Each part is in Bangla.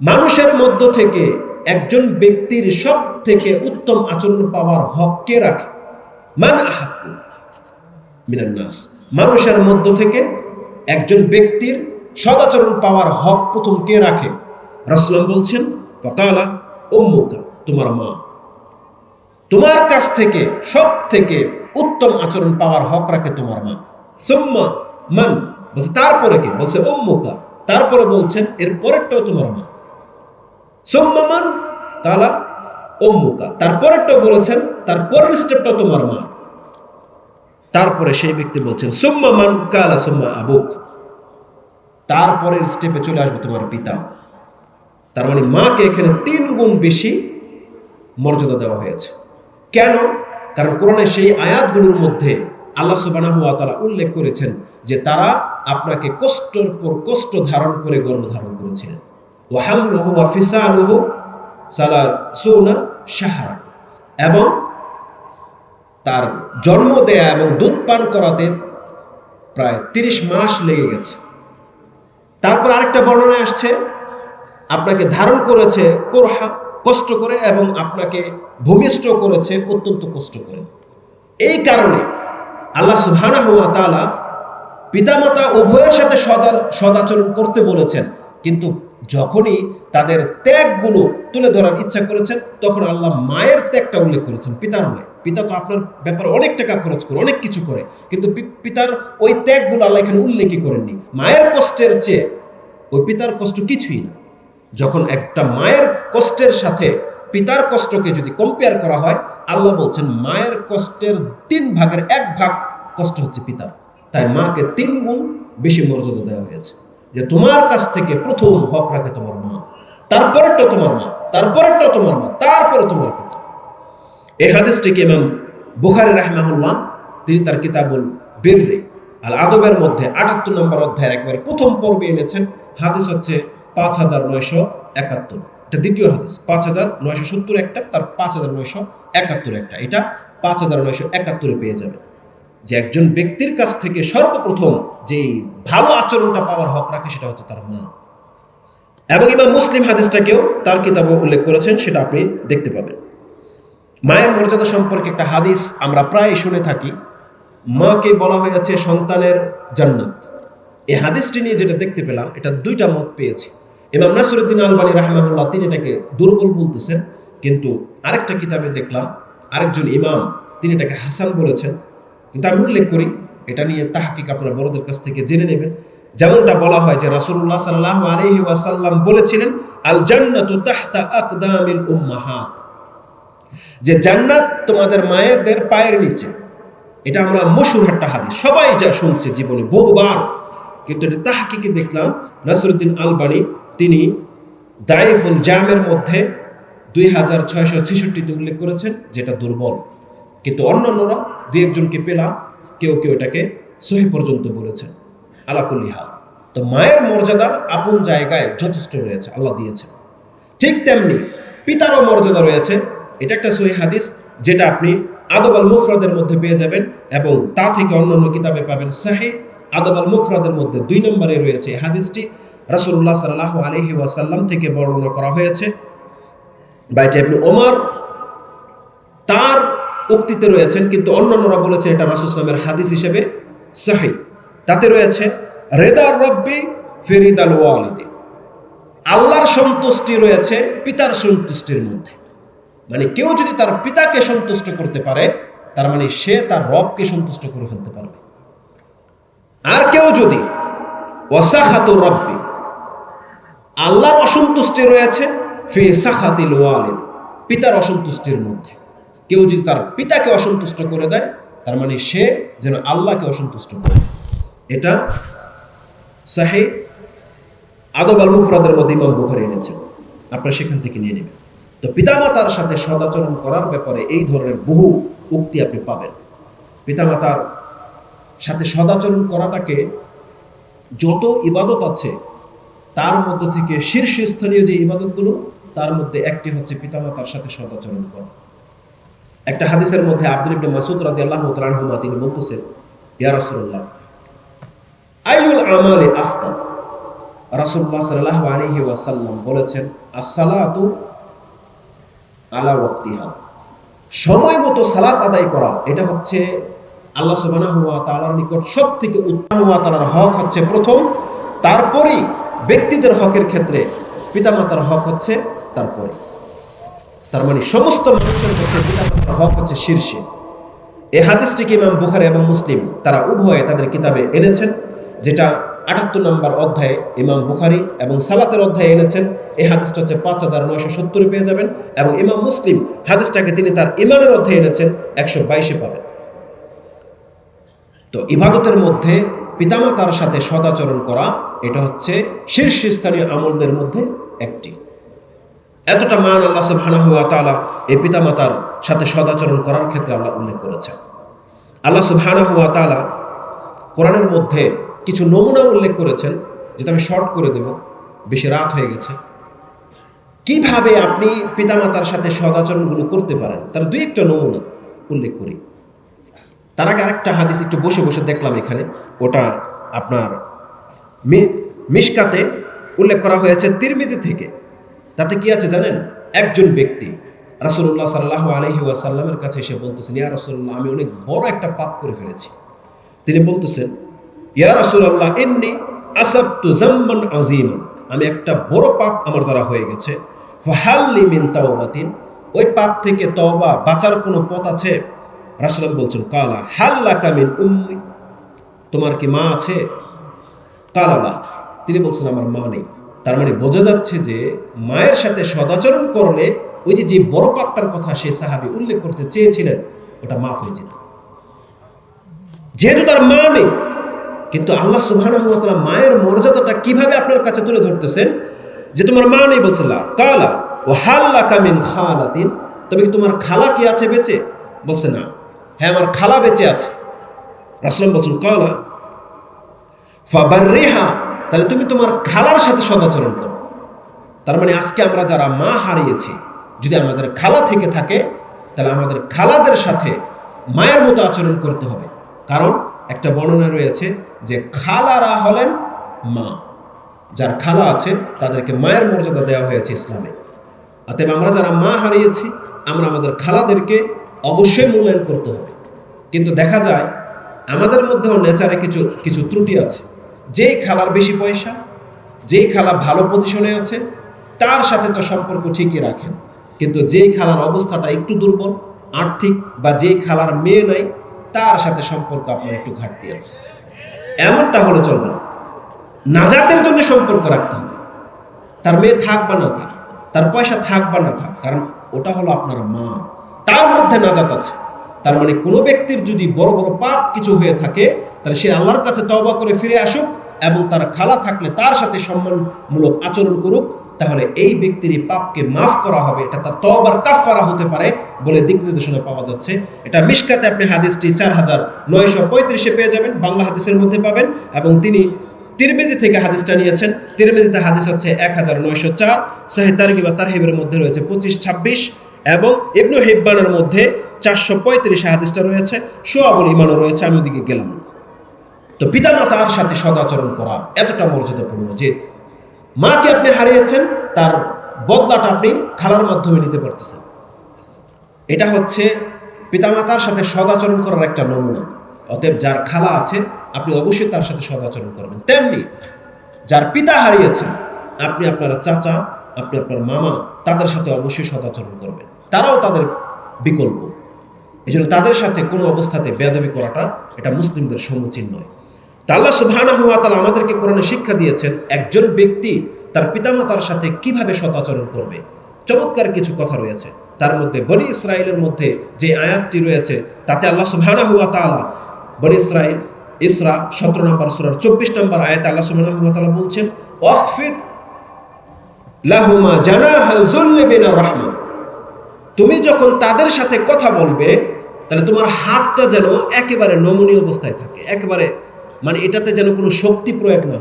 মানুষের মধ্য থেকে একজন ব্যক্তির সব থেকে উত্তম আচরণ পাওয়ার হক কে রাখে? মান আহাক্কু মিনান নাস। মানুষের মধ্য থেকে একজন ব্যক্তির সদাচরণ পাওয়ার হক প্রথম কে রাখে? রসলাম বলছেন পকালা উম্মুকা, তোমার মা। তোমার কাছ থেকে সব থেকে উত্তম আচরণ পাওয়ার হক রাখে তোমার মা। সুম্মা, মান, বলছে, তারপরে কে? বলছে, উম্মুকা। তারপরে বলছেন, এর পরেরটাও তোমার মা। সুম্মা মান তালা উম্মুকা। তারপরেরটাও বলেছেন তার পরের স্টেপটাও তোমার মা। তারপরে সেই ব্যক্তি বলছেন, সুম্মা মান কালা, সুম্মা আবুক। তারপরের স্টেপে চলে আসবে তোমার পিতা। তার মানে মাকে এখানে তিন গুণ বেশি মর্যাদা দেওয়া হয়েছে। কেন? কারণ কোরআনে সেই আয়াতগুলোর মধ্যে আল্লাহ সুবানাহু তাআলা উল্লেখ করেছেন যে তারা আপনাকে কষ্টর পর কষ্ট ধারণ করে গর্ভ ধারণ করেছিলেন। ওয়াহামলুহু ওয়া ফিসালুহু সালাসুনা শাহরা। এবং তার জন্ম দেয়া এবং দুধ পান করাতে প্রায় তিরিশ মাস লেগে গেছে। তারপর আরেকটা বর্ণনায় আসছে, আপনাকে ধারণ করেছে কোরহা কষ্ট করে এবং আপনাকে ভূমিষ্ঠ করেছে অত্যন্ত কষ্ট করে। এই কারণে আল্লাহ সুবহানাহু হুয়া তাআলা পিতামাতা উভয়ের সাথে সদার সদাচরণ করতে বলেছেন, কিন্তু যখনই তাদের ত্যাগগুলো তুলে ধরার ইচ্ছা করেছেন, তখন আল্লাহ মায়ের ত্যাগটা উল্লেখ করেছেন, পিতার নয় পিতা তো আপনার ব্যাপারে অনেক টাকা খরচ করে, অনেক কিছু করে, কিন্তু পিতার ওই ত্যাগগুলো আল্লাহ এখানে উল্লেখই করেননি। মায়ের কষ্টের চেয়ে ওই পিতার কষ্ট কিছুই না। যখন একটা মায়ের কষ্টের সাথে পিতার কষ্টকে যদি কম্পেয়ার করা হয়, আল্লাহ বলছেন, মায়ের কষ্টের তিন ভাগের এক ভাগ কষ্ট হচ্ছে পিতার। তাই মাকে তিন গুণ বেশি মর্যাদা দেওয়া হয়েছে। যে তোমার কাছ থেকে প্রথম হক রাখে তোমার মা, তারপরেরটা তোমার মা তারপরেরটা তোমার মা, তারপরে তোমার পিতা। এই হাদিসটিকে ইমাম বুখারি রাহমাহুল্লাহ? তিনি তার কিতাবুল বীররে আল আদবের মধ্যে আটাত্তর নম্বর অধ্যায়ের একেবারে প্রথম পর্বে এনেছেন। হাদিস হচ্ছে পাঁচ হাজার নয়শো একাত্তর। এটা দ্বিতীয় হাদিস, পাঁচ হাজার নয়শো সত্তর একটা, তার পাঁচ হাজার নয়শো একাত্তর একটা। এটা পাঁচ হাজার নয়শো একাত্তরে পেয়ে যাবে। যে একজন ব্যক্তির কাছ থেকে সর্বপ্রথম যে ভালো আচরণটা পাওয়ার হক রাখে সেটা হচ্ছে তার মা। এবং ইমাম মুসলিম হাদিসটাকেও তার কিতাবে উল্লেখ করেছেন, সেটা আপনি দেখতে পাবেন। মায়ের মর্যাদা সম্পর্কে একটা হাদিস আমরা প্রায় শুনে থাকি। মাকে বলা হয়েছে সন্তানের জান্নাত। এই হাদিসটি নিয়ে যেটা দেখতে পেলাম, এটা দুইটা মত পেয়েছি। ইমাম নাসরুদ্দিন আলবানী রাহমাহুল্লাহ তিনি এটাকে দুর্বল বলতেছেন, কিন্তু আরেকটা কিতাবে দেখলাম, আরেকজন ইমাম তিনি এটাকে হাসান বলেছেন। কিন্তু আমি উল্লেখ করি, এটা নিয়ে তাহাকিক আপনার বড়দের কাছ থেকে জেনে নেবেন। যেমনটা বলা হয় যে রাসূলুল্লাহ সাল্লাল্লাহু আলাইহি ওয়াসাল্লাম বলেছিলেন আল জান্নাতু তাহতা আকদামিল উম্মাহাত। যে জান্নাত তোমাদের মায়েদের পায়ের নিচে। এটা আমরা মশুর একটা হাদিস। সবাই যা শুনছে জীবনে, বহুবার। কিন্তু এটা তাহাকিকে দেখলাম, নাসরুদ্দিন আলবানি, তিনি দাইফুল জামের মধ্যে দুই হাজার ছয়শো ছেষট্টিতে উল্লেখ করেছেন, যেটা দুর্বল। কিন্তু অন্যান্যরা দু একজনকে পেলাম, কেউ কেউ এটাকে সহি পর্যন্ত বলেছেন আলাকুল্লিহাল তো মায়ের মর্যাদা আপন জায়গায় যথেষ্ট রয়েছে, আল্লাহ দিয়েছেন ঠিক তেমনি পিতারও মর্যাদা রয়েছে। এটা একটা সহি হাদিস, যেটা আপনি আদব আল মুফরাদের মধ্যে পেয়ে যাবেন এবং তা থেকে অন্য অন্য কিতাবে পাবেন সাহি। আদব আল মুফরাদের মধ্যে দুই নম্বরে রয়েছে এই হাদিসটি। রাসূলুল্লাহ সাল্লাহ আলহি ওয়াসাল্লাম থেকে বর্ণনা করা হয়েছে। বাইটা ইবনে ওমর তার উক্তিতে রয়েছেন, কিন্তু অন্যান্যরা বলেছে এটা রাসূল ইসলামের হাদিস হিসেবে সাহি। তাতে রয়েছে রেদার রব্বি ফেরিদ আল ওয়ালিদি। আল্লাহর সন্তুষ্টি রয়েছে পিতার সন্তুষ্টির মধ্যে। মানে কেউ যদি তার পিতাকে সন্তুষ্ট করতে পারে, তার মানে সে তার রবকে সন্তুষ্ট করে ফেলতে পারবে। আর কেউ যদি ওয়াসাখাতুর রব্বি, আল্লাহর অসন্তুষ্টি রয়েছে, ফি সাখাতিল ওয়ালিদ, পিতার অসন্তুষ্টির মধ্যে। কেউ যদি তার পিতাকে অসন্তুষ্ট করে দেয়, তার মানে সে যেন আল্লাহকে অসন্তুষ্ট করে। এটা সাহে আদব আল মুফরাদের মধ্যে ইমাম বুখারি এনেছেন। আপনারা সেখান থেকে নিয়ে নেবেন। তো পিতামাতার সাথে সদাচরণ করার ব্যাপারে এই ধরনের বহু উক্তি আপনি পাবেন। পিতামাতার সাথে সদাচরণ করাটাকে যত ইবাদত আছে, তার মধ্য থেকে শীর্ষস্থানীয় যে ইবাদতগুলো, তার মধ্যে একটি হচ্ছে পিতামাতার সাথে সদাচরণ করা। একটা হাদিসের মধ্যে আব্দুল ইবনে মাসুদ রাদিয়াল্লাহু তাআলা আনহুমা তিনি বলতেছেন, ইয়া রাসূলুল্লাহ আইউল আমালি আফতার? রাসূলুল্লাহ সাল্লাল্লাহু আলাইহি ওয়াসাল্লাম বলেছেন, আসসালাতু আলা ওয়াক্তিহা। সময় মতো সালাত আদায় করা, এটা হচ্ছে আল্লাহ সুবহানাহু ওয়া তাআলার নিকট সবথেকে উত্তম ওয়া তাআলার হক হচ্ছে প্রথম, তারপরেই ব্যক্তিদের হকের ক্ষেত্রে পিতামাতার হক হচ্ছে তারপরে। তার মানে সমস্ত মানুষের মধ্যে পিতামাতার হক হচ্ছে শীর্ষে। এই হাদিসটিকে ইমাম বুখারী এবং মুসলিম তারা উভয়ে তাদের কিতাবে এনেছেন, যেটা আটাত্তর নম্বর অধ্যায়ে ইমাম বুখারি এবং সালাতের অধ্যায়ে এনেছেন। এই হাদিসটা হচ্ছে পাঁচ হাজার নয়শো সত্তরে পেয়ে যাবেন এবং ইমাম মুসলিম হাদিসটাকে তিনি তার ইমানের অধ্যায়ে এনেছেন একশো বাইশে পাবেন। তো ইবাদতের মধ্যে পিতামাতার সাথে সদাচরণ করা, এটা হচ্ছে শীর্ষস্থানীয় আমলদের মধ্যে একটি। এতটা মান আল্লাহ ওয়া তাআলা এই পিতামাতার সাথে সদাচরণ করার ক্ষেত্রে আল্লাহ উল্লেখ করেছেন। আল্লাহ সুবহানাহু ওয়া তাআলা কোরআনের মধ্যে কিছু নমুনা উল্লেখ করেছেন, যেটা আমি শর্ট করে দেব। বেশি রাত হয়ে গেছে। কীভাবে আপনি পিতামাতার সাথে সদাচরণগুলো করতে পারেন, তার দুই একটা নমুনা উল্লেখ করি। তার আগে আরেকটা হাদিস একটু বসে বসে দেখলাম এখানে। ওটা আপনার মিশকাতে উল্লেখ করা হয়েছে তিরমিজি থেকে। তাতে কি আছে জানেন? একজন ব্যক্তি রাসূলুল্লাহ সাল্লাল্লাহু আলাইহি ওয়াসাল্লামের কাছে এসে বলতেছেন, ইয়া রাসূলুল্লাহ, আমি অনেক বড় একটা পাপ করে ফেলেছি। তিনি বলতেছেন, ইয়া রাসূলুল্লাহ, ইন্নী আসাবতু আযীমান। আমি একটা বড় পাপ আমার দ্বারা হয়ে গেছে। ফাহাল্লি মিন তাওবাতিন। ওই পাপ থেকে তওবা বাঁচার কোনো পথ আছে? রাসূলুল্লাহ বলছেন, কালা হাল্লাকা মিন উম্মি? তোমার কি মা আছে? কালালা তিনি বলছেন, আমার মা নেই। তার মানে বোঝা যাচ্ছে যে মায়ের সাথে সদাচরণ করলে ওই যে যে বড় পাপটার কথা সে সাহাবি উল্লেখ করতে চেয়েছিলেন, ওটা মাফ হয়ে যেত। যেহেতু তার মা নেই, কিন্তু আল্লাহ সুবহানাহু মায়ের মর্যাদাটা কীভাবে আপনার কাছে তুলে ধরতেছেন? যে তোমার মা নেই বলছে কালা, ও হাল্লাকা মিন খালাতিন। তবে কি তোমার খালা কি আছে বেঁচে? বলছে, না। হ্যাঁ আমার খালা বেঁচে আছে। রাসূল বলছেন, কালা, ফাবাররিহা তাহলে তুমি তোমার খালার সাথে সদাচরণ করো। তার মানে আজকে আমরা যারা মা হারিয়েছি, যদি আমাদের খালা থেকে থাকে, তাহলে আমাদের খালাদের সাথে মায়ের মতো আচরণ করতে হবে। কারণ একটা বর্ণনা রয়েছে যে খালারা হলেন মা। যার খালা আছে, তাদেরকে মায়ের মর্যাদা দেওয়া হয়েছে ইসলামে। অতএব আমরা যারা মা হারিয়েছি, আমরা আমাদের খালাদেরকে অবশ্যই মূল্যায়ন করতে হবে। কিন্তু দেখা যায়, আমাদের মধ্যেও নেচারে কিছু কিছু ত্রুটি আছে। যেই খালার বেশি পয়সা, যেই খালা ভালো পজিশনে আছে, তার সাথে তো সম্পর্ক ঠিকই রাখেন। কিন্তু যেই খালার অবস্থাটা একটু দুর্বল, আর্থিক, বা যেই খালার মেয়ে নাই, তার সাথে সম্পর্ক আপনার একটু ঘাটতি আছে। এমনটা হলে চলবে না। নাজাতের জন্য সম্পর্ক রাখতে হবে। তার মেয়ে থাক বা না থাক, তার পয়সা থাক বা না থাক, কারণ ওটা হলো আপনার মা। তার মধ্যে নাজাত আছে। তার মানে কোনো ব্যক্তির যদি বড় বড় পাপ কিছু হয়ে থাকে, তাহলে সে আল্লাহর কাছে তওবা করে ফিরে আসুক এবং তার খালা থাকলে তার সাথে সম্মানমূলক আচরণ করুক, তাহলে এই ব্যক্তির পাপকে মাফ করা হবে, এটা তার তওবার কাফারা হতে পারে বলে দিক নির্দেশনা পাওয়া যাচ্ছে। এটা মিশকাতে আপনি হাদিসটি চার হাজার নয়শো পঁয়ত্রিশে পেয়ে যাবেন, বাংলা হাদিসের মধ্যে পাবেন এবং তিনি তিরমিজি থেকে হাদিসটা নিয়েছেন। তিরমিজিতে হাদিস হচ্ছে এক হাজার নয়শো চার, সাহি তারগি বা তারহিবের মধ্যে রয়েছে পঁচিশ ছাব্বিশ এবং ইবনু হিব্বানের মধ্যে চারশো পঁয়ত্রিশে হাদিসটা রয়েছে। সোয়াবুল ইমানও রয়েছে, আমি ওদিকে গেলাম। তো পিতামাতার সাথে সদাচরণ করা এতটা মর্যাদাপূর্ণ যে মাকে আপনি হারিয়েছেন, তার বদলাটা আপনি খালার মাধ্যমে নিতে পারতেছেন। এটা হচ্ছে পিতামাতার সাথে সদাচরণ করার একটা নমুনা। অতএব যার খালা আছে, আপনি অবশ্যই তার সাথে সদাচরণ করবেন। তেমনি যার পিতা হারিয়েছেন, আপনি আপনার চাচা, আপনি আপনার মামা, তাদের সাথে অবশ্যই সদাচরণ করবেন। তারাও তাদের বিকল্প। এই তাদের সাথে কোনো অবস্থাতে বেয়াদবি করাটা এটা মুসলিমদের সমুচীন নয়। তা আল্লাহ সুবহানাহু ওয়া তাআলা আমাদেরকে কোরআনে শিক্ষা দিয়েছেন, একজন ব্যক্তি তার পিতামাতার সাথে কীভাবে সদাচরণ করবে? চমৎকার কিছু কথা রয়েছে। তার মধ্যে বনি ইসরায়েলের মধ্যে যে আয়াতটি রয়েছে, তাতে আল্লাহ সুবহানাহু হুয়া তাআলা, বনি ইসরায়েল ইসরা সতেরো নম্বর সুরার চব্বিশ নম্বর আয়াত আল্লাহ সুবহানাহু ওয়া তাআলা বলছেন ওয়াকফিদ লাহুমা জানাহা যুল্লি মিনার রাহমা। তুমি যখন তাদের সাথে কথা বলবে, তাহলে তোমার হাতটা যেন একেবারে নমনীয় অবস্থায় থাকে, একেবারে মানে এটাতে যেন কোনো শক্তি প্রয়োগ না হয়।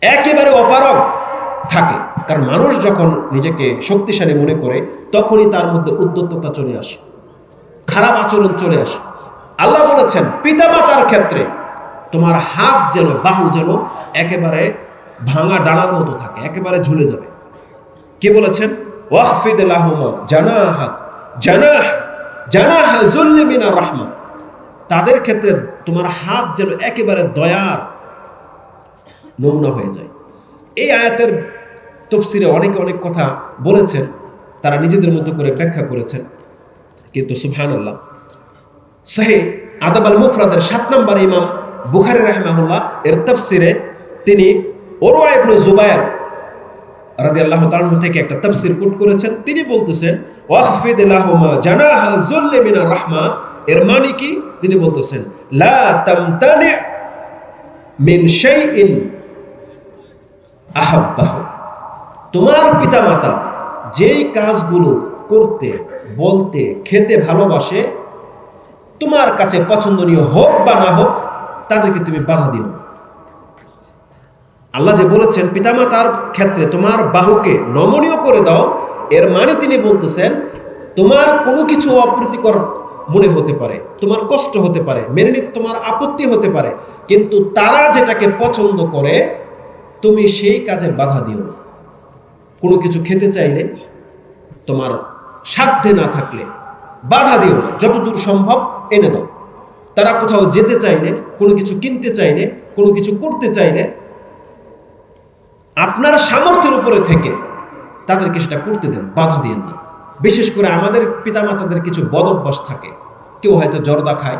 একেবারে অপারগ থাকে। কারণ মানুষ যখন নিজেকে শক্তিশালী মনে করে, তখনই তার মধ্যে উদ্যত্ততা চলে আসে। খারাপ আচরণ চলে আসে। আল্লাহ বলেছেন, পিতামাতার ক্ষেত্রে তোমার হাত যেন, বাহু যেন একেবারে ভাঙা ডানার মতো থাকে, একেবারে ঝুলে যাবে। কে বলেছেন? ওয়াহফিদ লাহুমা জানাহাক জানাহ জানাহ জুল্লি মিনার রাহমা। তাদের ক্ষেত্রে তোমার হাত যেন একেবারে দয়ার নমুনা হয়ে যায়। এই আয়াতের তফসিরে অনেকে অনেক কথা বলেছেন, তারা নিজেদের মতো করে ব্যাখ্যা করেছেন। কিন্তু সুবহান আল্লাহ সাহে আদাব আল মুফরাদের সাত নম্বর ইমাম বুখারি রাহমাহুল্লাহ এর তফসিরে তিনি ওরওয়া ইবনে জুবায়ের রাদিয়াল্লাহু তাআলা থেকে একটা তাফসীর কোট করেছেন। তিনি বলতেছেন, ওয়াখফিদ লাহুমা জানাহা মিনার রাহমা এর মানে কি? তিনি বলতেছেন, লা তামতানি মিন শাইইন তোমার যেই কাজগুলো করতে, বলতে, খেতে ভালোবাসে, তোমার কাছে পছন্দনীয় হোক বা না হোক, তাদেরকে তুমি বাধা দিও না। আল্লাহ যে বলেছেন, পিতামাতার ক্ষেত্রে তোমার বাহুকে নমনীয় করে দাও। এর মানে তিনি বলতেছেন, তোমার কোনো কিছু অপ্রীতিকর মনে হতে পারে, তোমার কষ্ট হতে পারে, মেনে নিতে তোমার আপত্তি হতে পারে, কিন্তু তারা যেটাকে পছন্দ করে, তুমি সেই কাজে বাধা দিও না। কোনো কিছু খেতে চাইলে, তোমার সাধ্যে না থাকলে বাধা দিও না। যতদূর সম্ভব এনে দাও। তারা কোথাও যেতে চাইলে, কোনো কিছু কিনতে চাইলে, কোনো কিছু করতে চাইলে, আপনার সামর্থ্যের উপরে থেকে তাদেরকে সেটা করতে দেন, বাধা দিন না। বিশেষ করে আমাদের পিতামাতাদের কিছু বদ অভ্যাস থাকে। কেউ হয়তো জর্দা খায়,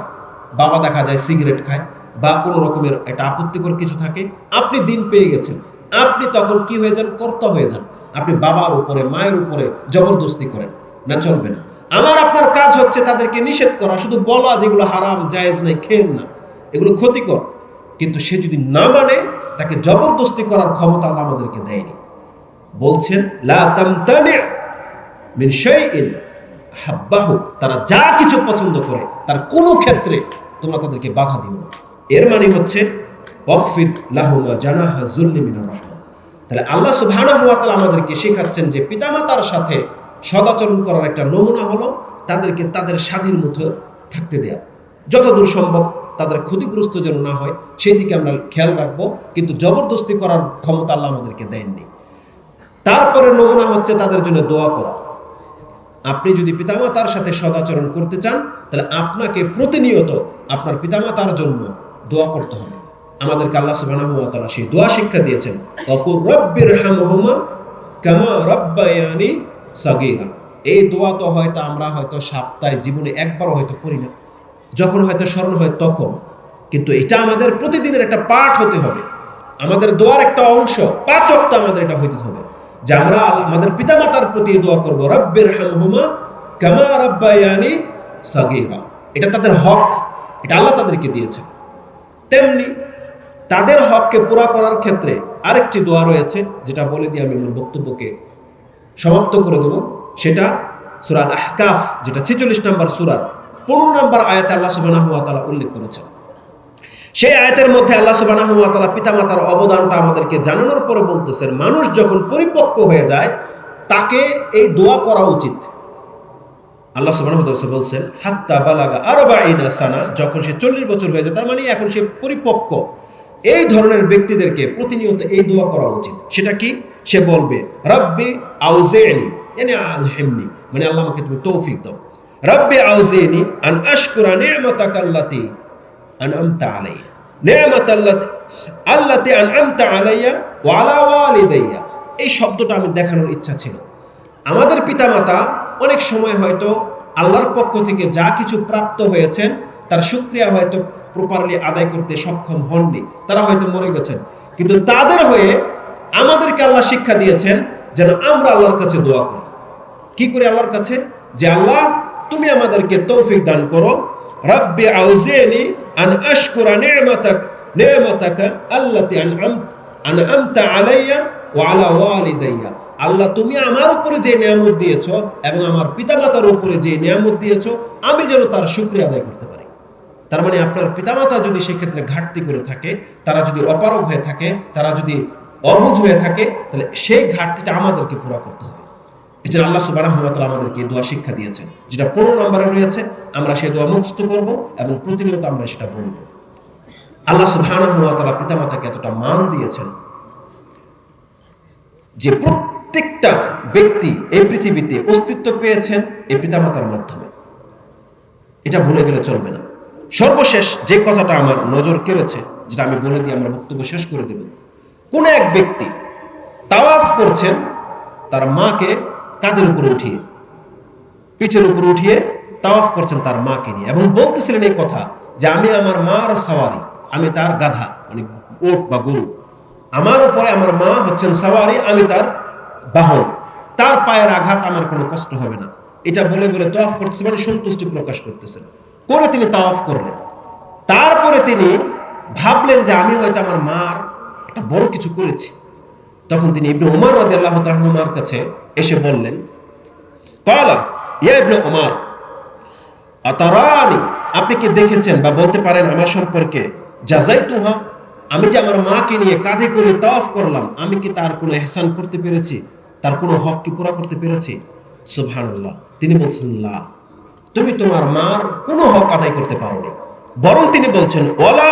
বাবা দেখা যায় সিগারেট খায় বা কোনো রকমের একটা আপত্তিকর কিছু থাকে। আপনি দিন পেয়ে গেছেন। আপনি তখন কি হয়ে যান? কর্তা হয়ে যান। আপনি বাবার উপরে, মায়ের উপরে জবরদস্তি করেন। না, চলবে না। আমার আপনার কাজ হচ্ছে তাদেরকে নিষেধ করা। শুধু বলা যেগুলো হারাম, জায়েজ নাই, খেন না। এগুলো ক্ষতিকর। কিন্তু সে যদি না মানে তাকে জবরদস্তি করার ক্ষমতা আমাদেরকে দেয়নি। বলছেন, লা তারা যা কিছু পছন্দ করে, তার কোনো ক্ষেত্রে তোমরা তাদেরকে বাধা দিও না। এর মানে হচ্ছে তাহলে আল্লাহ সুবহানাহু ওয়া আমাদেরকে শেখাচ্ছেন যে পিতামাতার সাথে সদাচরণ করার একটা নমুনা হলো তাদেরকে তাদের স্বাধীন মতো থাকতে দেয়া। যতদূর সম্ভব তাদের ক্ষতিগ্রস্ত যেন না হয় সেই দিকে আমরা খেয়াল রাখব, কিন্তু জবরদস্তি করার ক্ষমতা আল্লাহ আমাদেরকে দেননি। তারপরে নমুনা হচ্ছে তাদের জন্য দোয়া করা। আপনি যদি পিতামাতার সাথে সদাচরণ করতে চান, তাহলে আপনাকে প্রতিনিয়ত আপনার পিতামাতার জন্য দোয়া করতে হবে। আমাদেরকে আল্লাহ সুবহানাহু সেই দোয়া শিক্ষা দিয়েছেন অকুর রব্বির হামহুমা কামা রব্বায়ানি সাগীরা। এই দোয়া তো হয়তো আমরা হয়তো সপ্তাহে জীবনে একবারও হয়তো পড়ি না। যখন হয়তো স্মরণ হয় তখন। কিন্তু এটা আমাদের প্রতিদিনের একটা পাঠ হতে হবে। আমাদের দোয়ার একটা অংশ, পাঁচ অক্ট আমাদের এটা হইতে হবে। যে আমরা আমাদের পিতামাতার প্রতি দোয়া করব, রব্বের হামহুমা কামা রব্বায়ানি সাগীরা। এটা তাদের হক, এটা আল্লাহ তাদেরকে দিয়েছে তেমনি তাদের হককে পুরা করার ক্ষেত্রে আরেকটি দোয়া রয়েছে, যেটা বলে দিয়ে আমি আমার বক্তব্যকে সমাপ্ত করে দেব। সেটা সুরাল আহকাফ, যেটা ছেচল্লিশ নম্বর সুরার পনেরো নম্বর আয়াতে আল্লাহ সুবাহ উল্লেখ করেছেন। সেই আয়াতের মধ্যে আল্লাহ সুবাহ পিতামাতার অবদানটা আমাদেরকে জানানোর পরে বলতেছেন, মানুষ যখন পরিপক্ক হয়ে যায়, তাকে এই দোয়া করা উচিত। আল্লাহ সুবাহ বলছেন, হাত্তা বালাগা আরও সানা যখন সে চল্লিশ বছর হয়ে যায়, তার মানে এখন সে পরিপক্ক। এই ধরনের ব্যক্তিদেরকে প্রতিনিয়ত এই দোয়া করা উচিত। সেটা কি? সে বলবে, রব্বি আউজেনি এনে আলহেমনি। মানে আল্লাহ আমাকে তুমি তৌফিক দাও। রব্বি আউজেনি আন আশকুরা নিয়ামতাক আল্লাতি আনআমতা আলাইয়া নিয়ামত আল্লাতি আল্লাতি আনআমতা আলাইয়া ওয়া আলা ওয়ালিদাইয়া এই শব্দটা আমি দেখানোর ইচ্ছা ছিল। আমাদের পিতামাতা অনেক সময় হয়তো আল্লাহর পক্ষ থেকে যা কিছু প্রাপ্ত হয়েছেন, তার সুক্রিয়া হয়তো প্রপারলি আদায় করতে সক্ষম হননি। তারা হয়তো মরে গেছেন। কিন্তু তাদের হয়ে আমাদেরকে আল্লাহ শিক্ষা দিয়েছেন যেন আমরা আল্লাহর কাছে দোয়া করি। কি করে আল্লাহর কাছে? যে আল্লাহ, তুমি আমাদেরকে তৌফিক দান করো। রব্বি আউজিনি আন আশকুরা নি'মাতাক নি'মাতাকা আল্লাতি আনআম, আনআমতা আলাইয়া ওয়া আলা ওয়ালিদাইয়া। আল্লাহ, তুমি আমার উপরে যে নিয়ামত দিয়েছ এবং আমার পিতামাতার উপরে যে নিয়ামত দিয়েছ, আমি যেন তার শুকরিয়া আদায় করতে পারি। তার মানে আপনার পিতামাতা যদি সেক্ষেত্রে ঘাটতি করে থাকে, তারা যদি অপারগ হয়ে থাকে, তারা যদি অবুঝ হয়ে থাকে, তাহলে সেই ঘাটতিটা আমাদেরকে পুরো করতে হবে। জন্য আল্লাহ সুবাহ আমাদেরকে দোয়া শিক্ষা দিয়েছেন। যেটা পনেরো নম্বরে রয়েছে, আমরা সেই দোয়া মুখস্থ করব এবং প্রতিনিয়ত আমরা সেটা বলব। আল্লাহ সুবহানাহু ওয়া তাআলা পিতামাতাকে এতটা মান দিয়েছেন যে প্রত্যেকটা ব্যক্তি এই পৃথিবীতে অস্তিত্ব পেয়েছেন এই পিতামাতার মাধ্যমে। এটা ভুলে গেলে চলবে না। সর্বশেষ যে কথাটা আমার নজর কেড়েছে, যেটা আমি বলে দিয়ে আমরা বক্তব্য শেষ করে দেব। কোন এক ব্যক্তি তাওয়াফ করছেন, তার মাকে কাঁধের উপরে উঠিয়ে, পিঠের উপর উঠিয়ে তাওয়াফ করছেন তার মাকে নিয়ে এবং বলতেছিলেন এই কথা যে আমি আমার মার সাওয়ারি, আমি তার গাধা মানে ওট বা গরু। আমার উপরে আমার মা হচ্ছেন সাওয়ারি, আমি তার বাহন। তার পায়ের আঘাত আমার কোনো কষ্ট হবে না। এটা বলে বলে তাওয়াফ করতেছে মানে সন্তুষ্টি প্রকাশ করতেছেন। করে তিনি তাওয়াফ করলেন। তারপরে তিনি ভাবলেন যে আমি হয়তো আমার মার একটা বড় কিছু করেছি। তখন তিনি ইবনে উমর রাদিয়াল্লাহু তাআলা উমার কাছে এসে বললেন, কালা, ইয়া ইবনে উমর, আতারানি, আপনি কি দেখেছেন বা বলতে পারেন আমার সম্পর্কে? জাযাইতুহা, আমি যে আমার মাকে নিয়ে কাঁধে করে তাওয়াফ করলাম, আমি কি তার কোনো এহসান করতে পেরেছি? তার কোনো হক কি পুরা করতে পেরেছি? সুবহানাল্লাহ। তিনি বলছেন লা তুমি তোমার মার কোনো হক আদায় করতে পারোনি। বরং তিনি বলছেন ওলা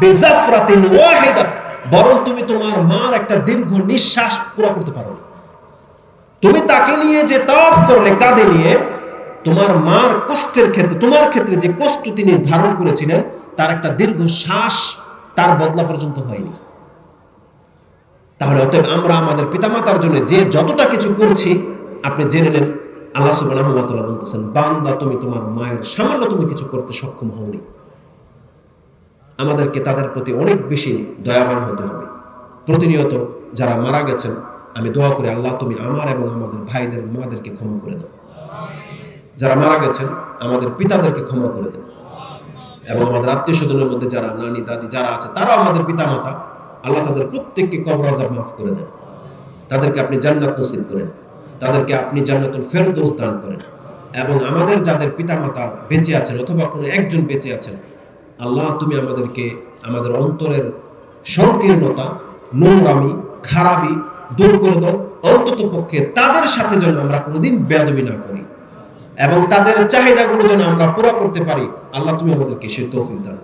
বেজাফরাতিন ওয়াহিদা বরং তুমি তোমার মার একটা দীর্ঘ নিঃশ্বাস পুরা করতে পারো। তুমি তাকে নিয়ে যে তাওয়াফ করলে, কাঁধে নিয়ে, তোমার মার কষ্টের ক্ষেত্রে, তোমার ক্ষেত্রে যে কষ্ট তিনি ধারণ করেছিলেন, তার একটা দীর্ঘ শ্বাস তার বদলা পর্যন্ত হয়নি। তাহলে অতএব আমরা আমাদের পিতামাতার জন্য যে যতটা কিছু করছি, আপনি জেনে নেন, আল্লাহ তাআলা বলতেছেন, বান্দা তুমি তোমার মায়ের সামান্য তুমি কিছু করতে সক্ষম হওনি। আমাদেরকে তাদের প্রতি অনেক বেশি দয়াবান হতে হবে। প্রতিনিয়ত যারা মারা গেছেন, আমি দোয়া করি, আল্লাহ তুমি আমার এবং আমাদের ভাইদের মাদেরকে ক্ষমা করে দাও। যারা মারা গেছেন, আমাদের পিতাদেরকে ক্ষমা করে দেন এবং আমাদের আত্মীয় স্বজনের মধ্যে যারা নানি, দাদি, যারা আছে, তারাও আমাদের পিতা মাতা আল্লাহ তাদের প্রত্যেককে কবর আজাব মাফ করে দেন। তাদেরকে আপনি জান্নাত নসিব করেন। তাদেরকে আপনি জান্নাতুল ফেরদৌস দান করেন। এবং আমাদের যাদের পিতামাতা বেঁচে আছেন, অথবা কোনো একজন বেঁচে আছেন আল্লাহ, তুমি আমাদেরকে, আমাদের অন্তরের সংকীর্ণতা, নোংরামি, খারাপি দূর করে দাও। অন্তত পক্ষে তাদের সাথে যেন আমরা কোনোদিন বেদবি না করি। এবং তাদের চাহিদাগুলো যেন আমরা পুরো করতে পারি। আল্লাহ, তুমি আমাদেরকে সে তৌফিক দান।